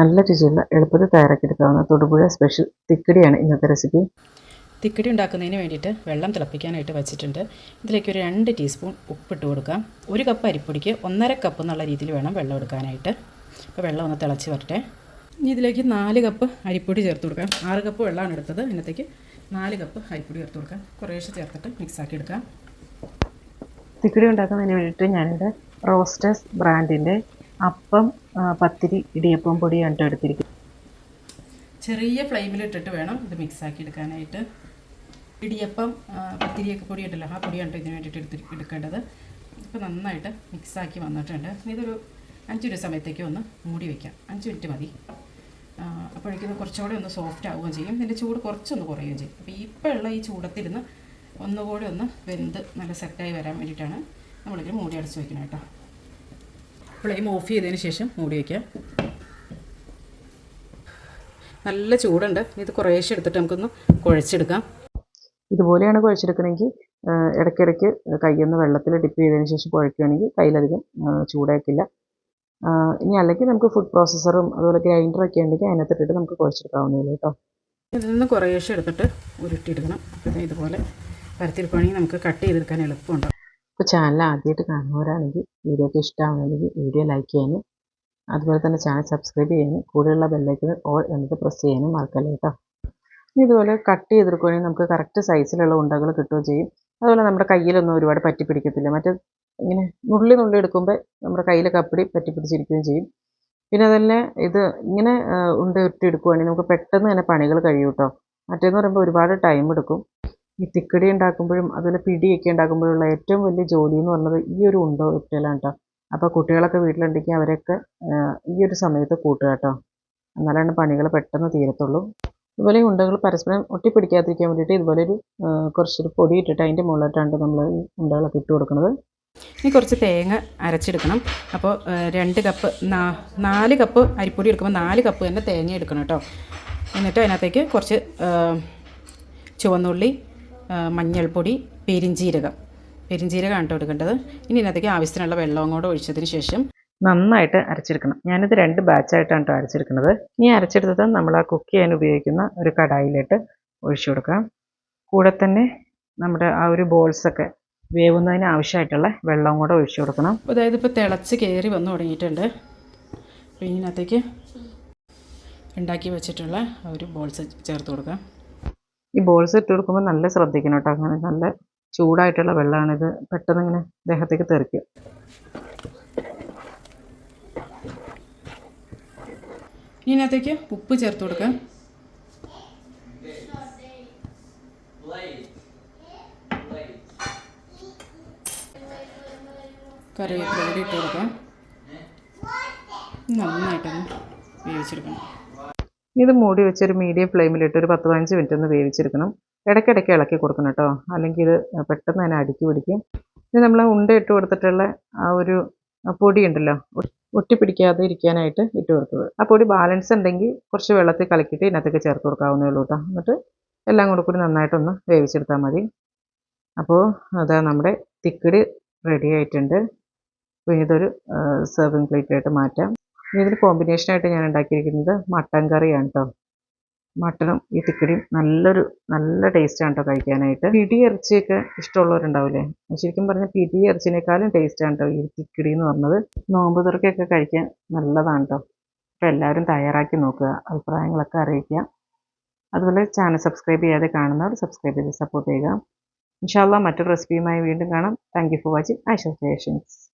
നല്ല രുചിയുള്ള എളുപ്പത്തിൽ തയ്യാറാക്കിയെടുക്കാവുന്ന തൊടുപുഴ സ്പെഷ്യൽ തിക്കടിയാണ് ഇന്നത്തെ റെസിപ്പി തിക്കടി ഉണ്ടാക്കുന്നതിന് വേണ്ടിയിട്ട് വെള്ളം തിളപ്പിക്കാനായിട്ട് വെച്ചിട്ടുണ്ട്. ഇതിലേക്ക് ഒരു രണ്ട് ടീസ്പൂൺ ഉപ്പിട്ട് കൊടുക്കാം. ഒരു കപ്പ് അരിപ്പൊടിക്ക് ഒന്നര കപ്പ് എന്നുള്ള രീതിയിൽ വേണം വെള്ളം എടുക്കാനായിട്ട്. അപ്പോൾ വെള്ളം ഒന്ന് തിളച്ച് വരട്ടെ. ഇനി ഇതിലേക്ക് നാല് കപ്പ് അരിപ്പൊടി ചേർത്ത് കൊടുക്കാം. ആറ് കപ്പ് വെള്ളമാണ് എടുത്തത്. അതിനകത്തേക്ക് നാല് കപ്പ് അരിപ്പൊടി ചേർത്ത് കൊടുക്കാം. കുറേശ്ശെ ചേർത്തിട്ട് മിക്സാക്കി എടുക്കാം. തിക്കടി ഉണ്ടാക്കുന്നതിന് വേണ്ടിയിട്ട് ഞാനിവിടെ റോസ്റ്റേഴ്സ് ബ്രാൻഡിന്റെ അപ്പം പത്തിരി ഇടിയപ്പം പൊടിയാണ് കേട്ടോ എടുത്തിരിക്കുന്നത്. ചെറിയ ഫ്ലെയിമിലിട്ടിട്ട് വേണം ഇത് മിക്സാക്കി എടുക്കാനായിട്ട്. ഇടിയപ്പം പത്തിരിയൊക്കെ പൊടി ഉണ്ടല്ലോ ആ പൊടിയാണ് ഇതിന് വേണ്ടിയിട്ട് എടുത്ത് എടുക്കേണ്ടത്. ഇപ്പോൾ നന്നായിട്ട് മിക്സാക്കി വന്നിട്ടുണ്ട്. ഇതൊരു അഞ്ച് മിനിറ്റ് സമയത്തേക്ക് ഒന്ന് മൂടി വയ്ക്കാം അഞ്ച് മിനിറ്റ് മതി. അപ്പോഴേക്കും കുറച്ചുകൂടെ ഒന്ന് സോഫ്റ്റ് ആവുകയും ചെയ്യും. ഇതിന്റെ ചൂട് കുറച്ചൊന്ന് കുറയുകയും ചെയ്യും. അപ്പോൾ ഇപ്പോൾ ഉള്ള ഈ ചൂടത്തിരുന്ന് ഒന്നുകൂടി ഒന്ന് വെന്ത് നല്ല സെറ്റായി വരാൻ വേണ്ടിയിട്ടാണ് നമ്മളിതിൽ മൂടി അടച്ച് വയ്ക്കണം കേട്ടോ. ഫ്ലെയിം ഓഫ് ചെയ്തതിന് ശേഷം മൂടി വയ്ക്കാം നല്ല ചൂടുണ്ട്. ഇത് കുറേശ്ശെ എടുത്തിട്ട് നമുക്കൊന്ന് കുഴച്ചെടുക്കാം. ഇതുപോലെയാണ് കുഴച്ചെടുക്കണമെങ്കിൽ ഇടയ്ക്കിടയ്ക്ക് കയ്യൊന്ന് വെള്ളത്തിൽ ഡിപ്പ് ചെയ്തതിന് ശേഷം കുഴക്കുകയാണെങ്കിൽ കയ്യിലധികം ചൂടാക്കില്ല ഇനി അല്ലെങ്കിൽ നമുക്ക് ഫുഡ് പ്രോസസ്സറും അതുപോലെ ഗ്രൈൻഡറൊക്കെ ഉണ്ടെങ്കിൽ അതിനകത്തിട്ടിട്ട് നമുക്ക് കുഴച്ചെടുക്കാവുന്നതേ കേട്ടോ. ഇതിൽ നിന്ന് കുറേശ്ശെ എടുത്തിട്ട് ഉരുട്ടിയെടുക്കണം. ഇതുപോലെ പരത്തിരിക്കുകയാണെങ്കിൽ നമുക്ക് കട്ട് ചെയ്തെടുക്കാൻ എളുപ്പമുണ്ട്. ഇപ്പോൾ ചാനൽ ആദ്യമായിട്ട് കാണുന്നവരാണെങ്കിൽ വീഡിയോക്ക് ഇഷ്ടമാണെങ്കിൽ വീഡിയോ ലൈക്ക് ചെയ്യാനും അതുപോലെ തന്നെ ചാനൽ സബ്സ്ക്രൈബ് ചെയ്യാനും കൂടെയുള്ള ബെല്ലൈക്കൺ ഓൾ എന്നത് പ്രസ് ചെയ്യാനും മറക്കല്ലേ കേട്ടോ ഇതുപോലെ കട്ട് ചെയ്തെടുക്കുകയാണെങ്കിൽ നമുക്ക് കറക്റ്റ് സൈസിലുള്ള ഉണ്ടകൾ കിട്ടുകയും ചെയ്യും. അതുപോലെ നമ്മുടെ കയ്യിലൊന്നും ഒരുപാട് പറ്റി പിടിക്കത്തില്ല മറ്റേ ഇങ്ങനെ നുള്ളി നുള്ളി എടുക്കുമ്പോൾ നമ്മുടെ കയ്യിൽ കപ്പിടി പറ്റി പിടിച്ചിരിക്കുകയും ചെയ്യും. പിന്നെ അതല്ല ഇത് ഇങ്ങനെ ഉണ്ട ഉരുട്ടി എടുക്കുകയാണെങ്കിൽ നമുക്ക് പെട്ടെന്ന് തന്നെ പണികൾ കഴിയും കേട്ടോ മറ്റേന്ന് പറയുമ്പോൾ ഒരുപാട് ടൈം എടുക്കും. ഈ തിക്കടി ഉണ്ടാക്കുമ്പോഴും അതുപോലെ പിടിയൊക്കെ ഉണ്ടാക്കുമ്പോഴുള്ള ഏറ്റവും വലിയ ജോലി എന്ന് പറഞ്ഞത് ഈ ഒരു ഉണ്ട ഉരുട്ടലാണ് കേട്ടോ അപ്പോൾ കുട്ടികളൊക്കെ വീട്ടിലുണ്ടെങ്കിൽ അവരൊക്കെ ഈ ഒരു സമയത്ത് കൂട്ടുക കേട്ടോ എന്നാലാണ് പണികൾ പെട്ടെന്ന് തീരത്തുള്ളൂ. ഇതുപോലെ ഈ ഉണ്ടകൾ പരസ്പരം ഒട്ടിപ്പിടിക്കാതിരിക്കാൻ വേണ്ടിയിട്ട് ഇതുപോലെ ഒരു കുറച്ചൊരു പൊടി ഇട്ടിട്ട് അതിന്റെ മുകളിലിട്ടാണ് നമ്മൾ ഈ ഉണ്ടകളൊക്കെ ഇട്ട് കൊടുക്കുന്നത്. ഇനി കുറച്ച് തേങ്ങ അരച്ചെടുക്കണം. അപ്പോൾ രണ്ട് കപ്പ് നാല് കപ്പ് അരിപ്പൊടി എടുക്കുമ്പോൾ നാല് കപ്പ് തന്നെ തേങ്ങ എടുക്കണം കേട്ടോ എന്നിട്ട് അതിനകത്തേക്ക് കുറച്ച് ചുവന്നുള്ളി മഞ്ഞൾപ്പൊടി പെരിഞ്ജീരകം പെരിഞ്ജീരകമാണ് കേട്ടോ എടുക്കേണ്ടത്. ഇനി ഇതിനകത്തേക്ക് ആവശ്യത്തിനുള്ള വെള്ളവും കൂടെ ഒഴിച്ചതിന് ശേഷം നന്നായിട്ട് അരച്ചെടുക്കണം. ഞാനിത് രണ്ട് ബാച്ചായിട്ടാണ് കേട്ടോ അരച്ചെടുക്കുന്നത്. ഇനി അരച്ചെടുത്തത് നമ്മൾ ആ കുക്ക് ചെയ്യാൻ ഉപയോഗിക്കുന്ന ഒരു കടായിലിട്ട് ഒഴിച്ചു കൊടുക്കാം കൂടെ തന്നെ നമ്മുടെ ആ ഒരു ബോൾസൊക്കെ വേവുന്നതിന് ആവശ്യമായിട്ടുള്ള വെള്ളവും കൂടെ ഒഴിച്ചു കൊടുക്കണം. അതായത് ഇപ്പോൾ തിളച്ച് കയറി വന്ന് തുടങ്ങിയിട്ടുണ്ട്. അപ്പോൾ ഇതിനകത്തേക്ക് ഉണ്ടാക്കി വെച്ചിട്ടുള്ള ആ ഒരു ബോൾസ് ചേർത്ത് കൊടുക്കാം ഈ ബോൾസ് ഇട്ട് കൊടുക്കുമ്പോൾ നല്ല ശ്രദ്ധിക്കണം കേട്ടോ അങ്ങനെ. നല്ല ചൂടായിട്ടുള്ള വെള്ളമാണ് ഇത് പെട്ടെന്ന് ഇങ്ങനെ ദേഹത്തേക്ക് തെറിക്കും. ഇതിനകത്തേക്ക് ഉപ്പ് ചേർത്ത് കൊടുക്കാം. കറിവേപ്പില കൂടി ഇട്ട് കൊടുക്കാം. നന്നായിട്ടൊന്ന് വേവിച്ചെടുക്കണം. ഇത് മൂടി വെച്ചൊരു മീഡിയം ഫ്ലെയിമിലിട്ട് ഒരു പത്ത് പതിനഞ്ച് മിനിറ്റ് ഒന്ന് വേവിച്ചെടുക്കണം. ഇടയ്ക്കിടയ്ക്ക് ഇളക്കി കൊടുക്കണം കേട്ടോ അല്ലെങ്കിൽ ഇത് പെട്ടെന്ന് തന്നെ അടുക്കി പിടിക്കും. ഇനി നമ്മൾ ഉണ്ട ഇട്ട് കൊടുത്തിട്ടുള്ള ആ ഒരു പൊടി ഉണ്ടല്ലോ ഒട്ടി ഒട്ടിപ്പിടിക്കാതെ ഇരിക്കാനായിട്ട് ഇട്ട് കൊടുത്തത്. ആ പൊടി ബാലൻസ് ഉണ്ടെങ്കിൽ കുറച്ച് വെള്ളത്തിൽ കലക്കിയിട്ട് ഇതിനകത്തേക്ക് ചേർത്ത് കൊടുക്കാവുന്നേ ഉള്ളൂ കേട്ടോ എന്നിട്ട് എല്ലാം കൂടെ കൂടി നന്നായിട്ടൊന്ന് വേവിച്ചെടുത്താൽ മതി. അപ്പോൾ അതാ നമ്മുടെ തിക്കടി റെഡി ആയിട്ടുണ്ട്. അപ്പോൾ ഇതൊരു സെർവിങ് പ്ലേറ്റിലായിട്ട് മാറ്റാം. ഇതിന് കോമ്പിനേഷനായിട്ട് ഞാൻ ഉണ്ടാക്കിയിരിക്കുന്നത് മട്ടൻ കറിയാണ് കേട്ടോ മട്ടനും ഈ തിക്കടിയും നല്ലൊരു നല്ല ടേസ്റ്റാണ് കേട്ടോ കഴിക്കാനായിട്ട്. പിടി ഇറച്ചിയൊക്കെ ഇഷ്ടമുള്ളവരുണ്ടാവില്ലേ ശരിക്കും പറഞ്ഞാൽ പിടി ഇറച്ചിനേക്കാളും ടേസ്റ്റാണ് കേട്ടോ ഈ തിക്കടി എന്ന് പറഞ്ഞത്. നോമ്പ് തുറക്കൊക്കെ കഴിക്കാൻ നല്ലതാണ് കേട്ടോ അപ്പോൾ എല്ലാവരും തയ്യാറാക്കി നോക്കുക അഭിപ്രായങ്ങളൊക്കെ അറിയിക്കുക. അതുപോലെ ചാനൽ സബ്സ്ക്രൈബ് ചെയ്യാതെ കാണുന്നവർ സബ്സ്ക്രൈബ് ചെയ്ത് സപ്പോർട്ട് ചെയ്യുക. ഇൻഷാല്ല മറ്റൊരു റെസിപ്പിയുമായി വീണ്ടും കാണാം. Thank you for watching I creations